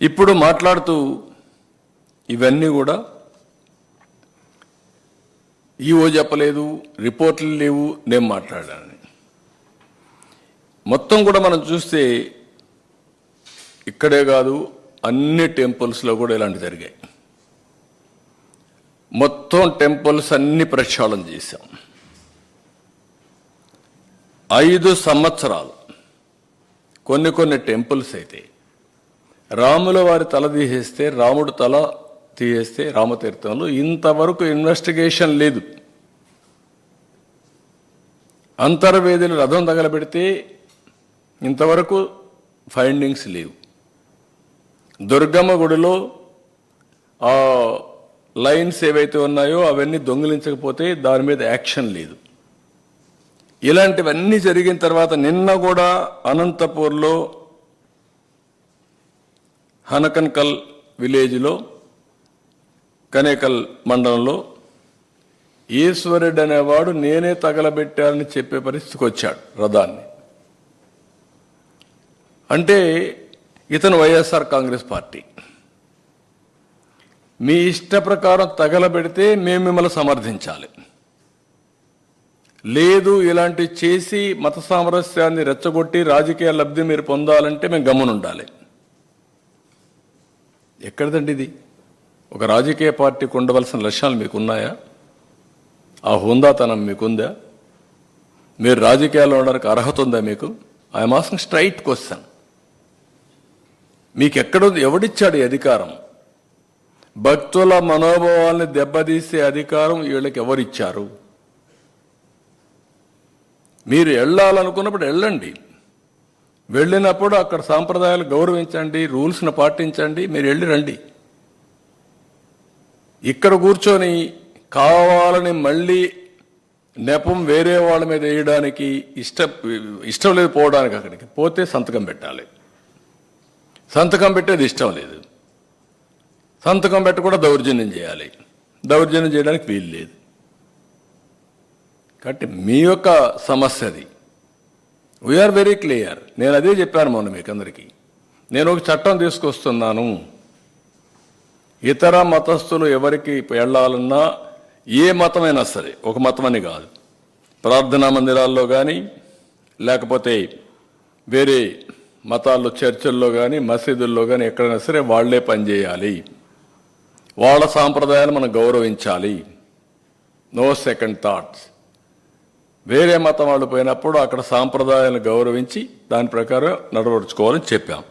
ఇప్పుడు మాట్లాడుతూ ఇవన్నీ కూడా ఈవో చెప్పలేదు రిపోర్ట్లు లేవు నేను మాట్లాడాను మొత్తం కూడా మనం చూస్తే ఇక్కడే కాదు అన్ని టెంపుల్స్లో కూడా ఇలాంటి జరిగాయి. మొత్తం టెంపుల్స్ అన్ని ప్రక్షాళన చేశాం. ఐదు సంవత్సరాలు. కొన్ని కొన్ని టెంపుల్స్ అయితే రాముల వారి తల తీసేస్తే రాముడు తల తీసేస్తే రామతీర్థంలో ఇంతవరకు ఇన్వెస్టిగేషన్ లేదు. అంతర్వేదిని రథం తగలబెడితే ఇంతవరకు ఫైండింగ్స్ లేవు. దుర్గమ్మ గుడిలో ఆ లైన్స్ ఏవైతే ఉన్నాయో అవన్నీ దొంగిలించకపోతే దాని మీద యాక్షన్ లేదు. ఇలాంటివన్నీ జరిగిన తర్వాత నిన్న కూడా అనంతపూర్లో హనకన్కల్ విలేజ్లో కనేకల్ మండలంలో ఈశ్వరుడు అనేవాడు నేనే తగలబెట్టాలని చెప్పే పరిస్థితికి వచ్చాడు రథాన్ని. అంటే ఇతను వైఎస్ఆర్ కాంగ్రెస్ పార్టీ. మీ ఇష్ట ప్రకారం తగలబెడితే మేము మిమ్మల్ని సమర్థించాలి. లేదు ఇలాంటి చేసి మత సామరస్యాన్ని రెచ్చగొట్టి రాజకీయ లబ్ధి మీరు పొందాలంటే మేము గమ్మునుండాలి. ఎక్కడిదండి ఇది? ఒక రాజకీయ పార్టీకి ఉండవలసిన లక్ష్యాలు మీకు ఉన్నాయా ఆ హుందాతనం మీకుందా? మీరు రాజకీయాల్లో ఉండడానికి అర్హత ఉందా మీకు? ఐఎమ్ ఆస్కింగ్ స్ట్రైట్ క్వశ్చన్ మీకు ఎక్కడుంది ఎవడిచ్చాడు ఈ అధికారం? భక్తుల మనోభావాల్ని దెబ్బతీసే అధికారం వీళ్ళకి ఎవరిచ్చారు? మీరు వెళ్ళాలనుకున్నప్పుడు వెళ్ళండి వెళ్ళినప్పుడు అక్కడ సాంప్రదాయాలు గౌరవించండి రూల్స్ను పాటించండి మీరు వెళ్ళి రండి. ఇక్కడ కూర్చొని కావాలని మళ్ళీ నెపం వేరే వాళ్ళ మీద వేయడానికి ఇష్ట ఇష్టం లేదు పోవడానికి అక్కడికి. పోతే సంతకం పెట్టాలి. సంతకం పెట్టేది ఇష్టం లేదు. సంతకం పెట్టకుండా దౌర్జన్యం చేయాలి. దౌర్జన్యం చేయడానికి వీలు లేదు. కాబట్టి మీ యొక్క సమస్య అది. వీఆర్ వెరీ క్లియర్ నేను అదే చెప్పాను మొన్న మీకు అందరికీ నేను ఒక చట్టం తీసుకొస్తున్నాను. ఇతర మతస్థులు ఎవరికి వెళ్ళాలన్నా ఏ మతమైనా సరే ఒక మతం అని కాదు. ప్రార్థనా మందిరాల్లో కానీ లేకపోతే వేరే మతాల్లో చర్చల్లో కానీ మసీదుల్లో కానీ ఎక్కడైనా సరే వాళ్ళే పనిచేయాలి వాళ్ళ సాంప్రదాయాలు మనం గౌరవించాలి. నో సెకండ్ థాట్స్ వేరే మతం వాళ్ళు పోయినప్పుడు అక్కడ సాంప్రదాయాలను గౌరవించి దాని ప్రకారం నడవడుచుకోవాలని చెప్పాం.